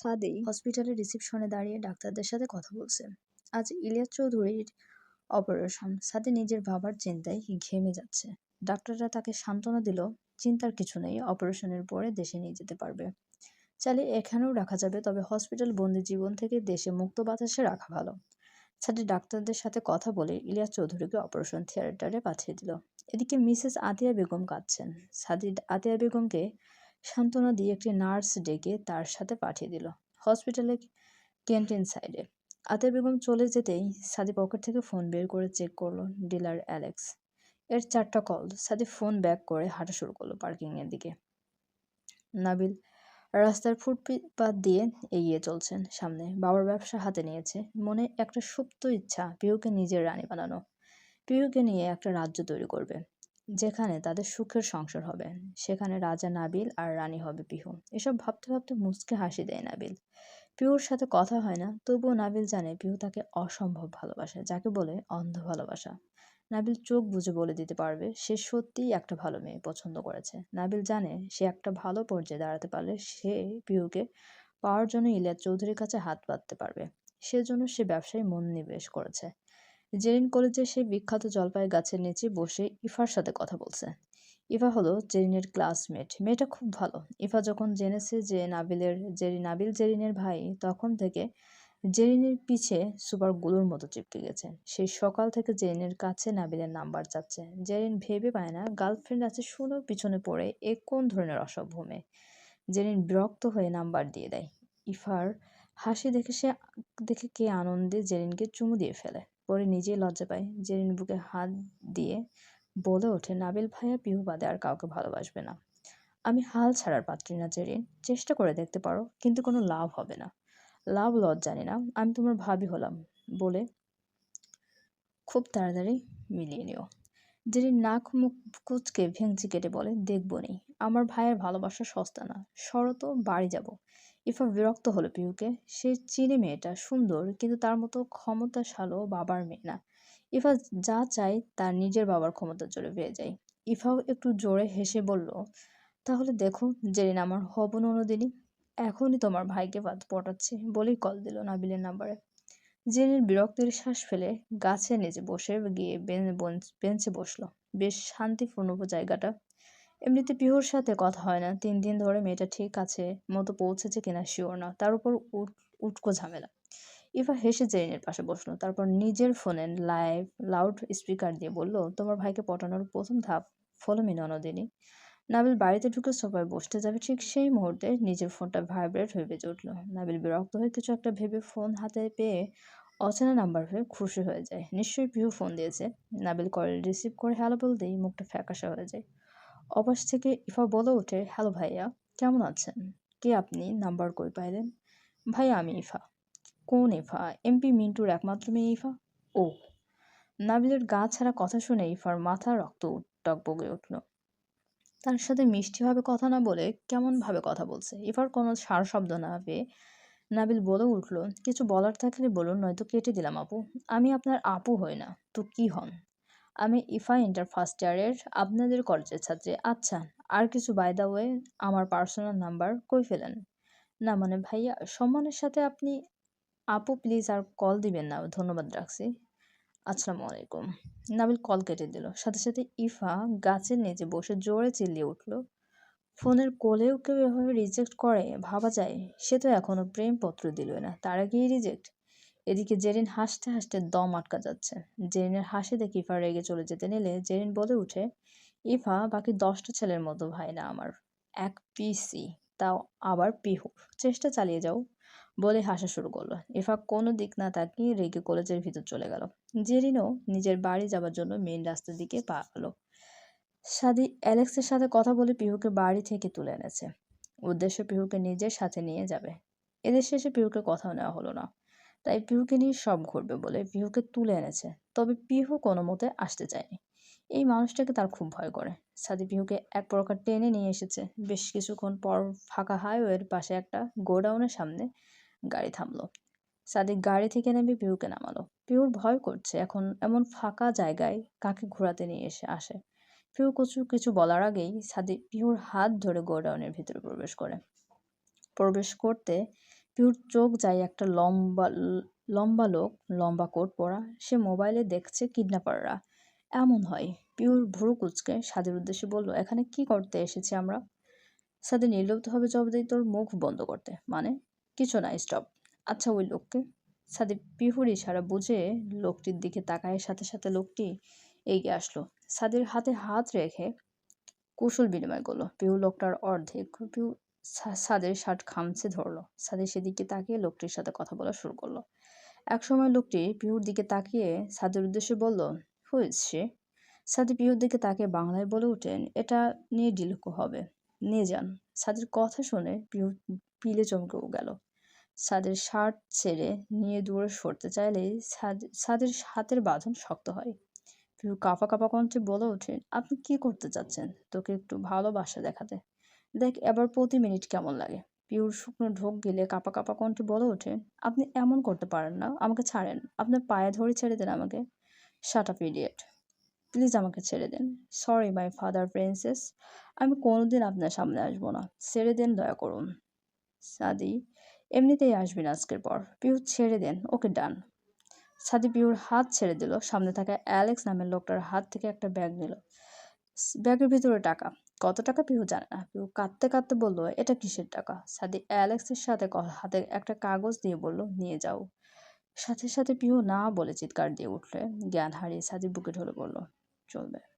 সাদি হসপিটালের রিসেপশনে দাঁড়িয়ে ডাক্তারদের সাথে কথা বলছে। আজ ইলিয়াস চৌধুরীর অপারেশন সাদি নিজের বাবার চিন্তায় ঘেমে যাচ্ছে। ডাক্তাররা তাকে সান্ত্বনা দিল, চিন্তার কিছু নেই, অপারেশনের পরে দেশে নিয়ে যেতে পারবে। চাইলে এখানেও রাখা যাবে, তবে হসপিটাল বন্দি জীবন থেকে দেশে মুক্ত বাতাসে রাখা ভালো। সাদি ডাক্তারদের সাথে কথা বলে ইলিয়াস চৌধুরীকে অপারেশন থিয়েটারে পাঠিয়ে দিল। এদিকে মিসেস আতিয়া বেগম কাঁদছেন। সাদি আতিয়া বেগমকে সান্ত্বনা দিয়ে একটি নার্স ডেকে তার সাথে পাঠিয়ে দিল হসপিটালে ক্যান্টিন সাইডে। আতিয়া বেগম চলে যেতেই সাদি পকেট থেকে ফোন বের করে চেক করল ডিলার অ্যালেক্স। এর চারটা কল। সাদি ফোন ব্যাক করে হাঁটা শুরু করল পার্কিংয়ের দিকে। নাবিল রাস্তার ফুটপাত দিয়ে এগিয়ে চলছেন সামনে। বাবার ব্যবসা হাতে নিয়েছে। মনে একটা সুপ্ত ইচ্ছা পিহুকে নিজের রানী বানানো। পিহুকে নিয়ে একটা রাজ্য তৈরি করবে। যেখানে তাদের সুখের সংসার হবে। সেখানে রাজা নাবিল আর রানী হবে পিহু। এসব ভাবতে ভাবতে মুচকে হাসি দেয় নাবিল। পিহুর সাথে কথা হয় না, তবুও নাবিল জানে পিহু তাকে অসম্ভব ভালোবাসে, যাকে বলে অন্ধ ভালোবাসা। নাবিল চোখ বুঝে বলে দিতে পারবে, সে সত্যিই একটা ভালো মেয়ে পছন্দ করেছে। নাবিল জানে সে একটা ভালো পর্যায়ে দাঁড়াতে পারলে সে পিহুকে পাওয়ার জন্য ইলিয়াস চৌধুরীর কাছে হাত পাততে পারবে। সেজন্য সে ব্যবসায় মন নিবেশ করেছে। জেরিন কলেজে সে বিখ্যাত জলপাই গাছের নিচে বসে ইফার সাথে কথা বলছে। ইফা হলো জেরিনের ক্লাসমেট। মেয়েটা খুব ভালো। ইফা যখন জেনেছে যে নাবিলের জেরি, নাবিল জেরিনের ভাই, তখন থেকে জেরিনের পিছে সুপারগুলোর মতো চিপকে গেছে। সেই সকাল থেকে জেরিনের কাছে নাবিলের নাম্বার চাচ্ছে জেরিন ভেবে পায় না, গার্লফ্রেন্ড আছে শুনো পিছনে পড়ে এ কোন ধরনের অসভ্য মেয়ে। জেরিন বিরক্ত হয়ে নাম্বার দিয়ে দেয়। ইফার হাসি দেখে সে, দেখে কে আনন্দে জেরিনকে চুমু দিয়ে ফেলে। পরে নিজেই লজ্জা পায়। জেরিন বুকে হাত দিয়ে বলে ওঠে, নাবিল ভাইয়া পিহু বাদে আর কাউকে ভালোবাসবে না। আমি হাল ছাড়ার পাত্রী না, জেরিন। চেষ্টা করে দেখতে পারো, কিন্তু কোনো লাভ হবে না। লাভ লজ জানি না। আমি তোমার ভাবি হলাম। বলে খুব তাড়াতাড়ি মিলিয়ে নিও। জেরিন নাক, মুখ কুচকে ভেঙচি কেটে বলে, দেখব নি আমার ভাইয়ের ভালোবাসা সস্তা না। শরত বাড়ি যাব। ইফা বিরক্ত হলো পিউকে সে চিনে মেয়েটা, সুন্দর, কিন্তু তার মতো ক্ষমতাশালো বাবার মেয়ে না। ইফা যা চায় তার নিজের বাবার ক্ষমতা জোরে পেয়ে যায়। ইফাও একটু জোরে হেসে বলল, তাহলে দেখো, জেরিন আমার হব ননদিনী। এখনই তোমার ভাইকে পটাচ্ছি। বলেই কল দিল নাবিলের নাম্বারে। জেরিন বিরক্তির শ্বাস ফেলে গাছে নিচে বসে গিয়ে বেঞ্চে বসল। বেশ শান্তিপূর্ণ জায়গাটা এমনিতে পিহুর সাথে কথা হয় না। তিন দিন ধরে মেয়েটা ঠিক আছে, মতো পৌঁছেছে কিনা শিওর না। তার উপর উটকো ঝামেলা। ইভা হেসে জেরিনের পাশে বসল। তারপর নিজের ফোনে লাইভ লাউড স্পিকার দিয়ে বলল, তোমার ভাইকে পটানোর প্রথম ধাপ ফলো মি ননদিনী। নাবিল বাড়িতে ঢুকে সবাই বসতে যাবে ঠিক সেই মুহূর্তে নিজের ফোনটা ভাইব্রেট হয়ে বেজে উঠল। নাবিল বিরক্ত হয়ে কিছু একটা ভেবে ফোন হাতে পেয়ে অচেনা নাম্বার হয়ে খুশি হয়ে যায়। নিশ্চয়ই পিহু ফোন দিয়েছে। নাবিল কল রিসিভ করে হ্যালো বলতেই মুখটা ফ্যাকাশা হয়ে যায়। অপাশ থেকে ইফা বলে ওঠে হ্যালো ভাইয়া, কেমন আছেন? কে আপনি? নাম্বার কই পাইলেন? ভাইয়া, আমি ইফা। কোন ইফা? এমপি মিন্টুর একমাত্র মেয়ে ইফা? ও। নাবিলের গা ছাড়া কথা শুনে ইফার মাথা রক্ত টকবগে উঠল। তার সাথে মিষ্টিভাবে কথা না বলে কেমনভাবে কথা বলছে? ইফার কোনো সার শব্দ না পেয়ে নাবিল বলে উঠল, কিছু বলার থাকলে বলুন, নয়তো কেটে দিলাম আপু। আমি আপনার আপু হই না, তো কি হন? আমি ইফা ইন্টার ফার্স্ট ইয়ারের আপনাদের কলেজের ছাত্রী। আচ্ছা আর কিছু বাই দা ওয়ে আমার পার্সোনাল নাম্বার কই ফেলেন? না মানে ভাইয়া সম্মানের সাথে আপনি, আপু প্লিজ আর কল দিবেন না, ধন্যবাদ রাখছি। আসসালামু আলাইকুম। নাবিল কল কেটে দিল। সাথে সাথে ইফা গাছের নিচে বসে জোরে চিল্লিয়ে উঠল। ফোনের কোলেও কেউ এভাবে রিজেক্ট করে, ভাবা যায়? সে তো এখনও প্রেমপত্র দিল না, তার আগেই রিজেক্ট এদিকে জেরিন হাসতে হাসতে দম আটকা যাচ্ছে। জেরিনের হাসি দেখে ইফা রেগে চলে যেতে নিলে জেরিন বলে উঠে, ইফা, বাকি দশটা ছেলের মতো ভাই না আমার। এক পিসি, তাও আবার পিহু। চেষ্টা চালিয়ে যাও। বলে হাসা শুরু করল। ইফা কোনো দিক না তাকিয়ে রেগে কলেজের ভিতর চলে গেল। জেরিনও নিজের বাড়ি যাবার জন্য মেন রাস্তার দিকে পা গেলো সাদি অ্যালেক্সের সাথে কথা বলে পিহুকে বাড়ি থেকে তুলে এনেছে। উদ্দেশ্য পিহুকে নিজের সাথে নিয়ে যাবে। এদের শেষে পিহুকে কথাও নেওয়া হলো না। তাই পিহুকে নিয়ে সব ঘুরবে বলে পিহুকে তুলে এনেছে। তবে পিহু কোনো মতে আসতে চায়নি। এই মানুষটাকে তার খুব ভয় করে। সাদি পিহুকে এক প্রকার টেনে নিয়ে এসেছে। বেশ কিছুক্ষণ পর ফাঁকা হাইওয়ের পাশে একটা গোডাউনের সামনে গাড়ি থামলো। সাদিক গাড়ি থেকে নেমে পিহুকে নামালো। পিহুর ভয় করছে। এখন এমন ফাঁকা জায়গায় কাকে ঘোরাতে নিয়ে এসে আসে? পিহু কিছু কিছু বলার আগেই সাদিক পিহুর হাত ধরে গোডাউনের ভিতরে প্রবেশ করে। প্রবেশ করতে পিউর চোখ যায় একটা লম্বা লম্বা লোক, লম্বা কোট পরা, সে মোবাইলে দেখছে কিডন্যাপাররা। এমন হয়। পিউর ভুরু কুচকে সাদের উদ্দেশ্যে বলল, এখানে কি করতে এসেছি আমরা? সাদে নির্লুপ্তভাবে জবাব দেয়, তোর মুখ বন্ধ করতে। মানে কিছু না, স্টপ। আচ্ছা ওই লোককে? সাদি পিহুর ইশারা বুঝে লোকটির দিকে তাকায়, সাথে সাথে লোকটি এগিয়ে আসলো। সাদের হাতে হাত রেখে কুশল বিনিময় করল। পিহু লোকটার অর্ধেক, পিহু সাদের শার্ট খামছে ধরলো। সাদের সেদিকে তাকিয়ে লোকটির সাথে কথা বলা শুরু করল। একসময় লোকটি পিহুর দিকে তাকিয়ে সাদের উদ্দেশ্যে বলল হুইজ সে সাদি পিহুর দিকে তাকিয়ে বাংলায় বলে ওঠেন এটা নিয়ে ডিলকো হবে। নিয়ে যান। সাদের কথা শুনে পিহু পিলে চমকেও গেল। সাদের শার্ট ছেড়ে নিয়ে দূরে সরতে চাইলেই সাদের হাতের বাঁধন শক্ত হয়। পিহু কাঁপা কাঁপা কণ্ঠে বলে ওঠেন আপনি কি করতে চাচ্ছেন? তোকে একটু ভালোবাসা দেখাতে। দেখ এবার প্রতি মিনিট কেমন লাগে? পিউর শুকনো ঢোক গেলে কাপা কাপা কণ্ঠে বলে ওঠে, আপনি এমন করতে পারেন না, আমাকে ছাড়েন। আপনার পায়ে ধরে ছেড়ে দেন আমাকে। শাট আপ ইডিয়েট প্লিজ আমাকে ছেড়ে দেন। সরি মাই ফাদার প্রিন্সেস আমি কোনোদিন আপনার সামনে আসব না। ছেড়ে দেন, দয়া করুন। সাদি, এমনিতেই আসবেন আজকের পর। পিউ ছেড়ে দেন। ওকে, ডান। সাদি পিউর হাত ছেড়ে দিল। সামনে থাকা অ্যালেক্স নামের লোকটার হাত থেকে একটা ব্যাগ নিল। ব্যাগের ভিতরে টাকা। কত টাকা পিহু জানে না? পিহু কাঁদতে কাঁদতে বলল, এটা কিসের টাকা? সাদি অ্যালেক্সের সাথে হাতে একটা কাগজ দিয়ে বলল, নিয়ে যাও। সাথে সাথে পিহু না বলে চিৎকার দিয়ে উঠলে। জ্ঞান হারিয়ে সাদি বুকে ঢলে বলল, চলবে।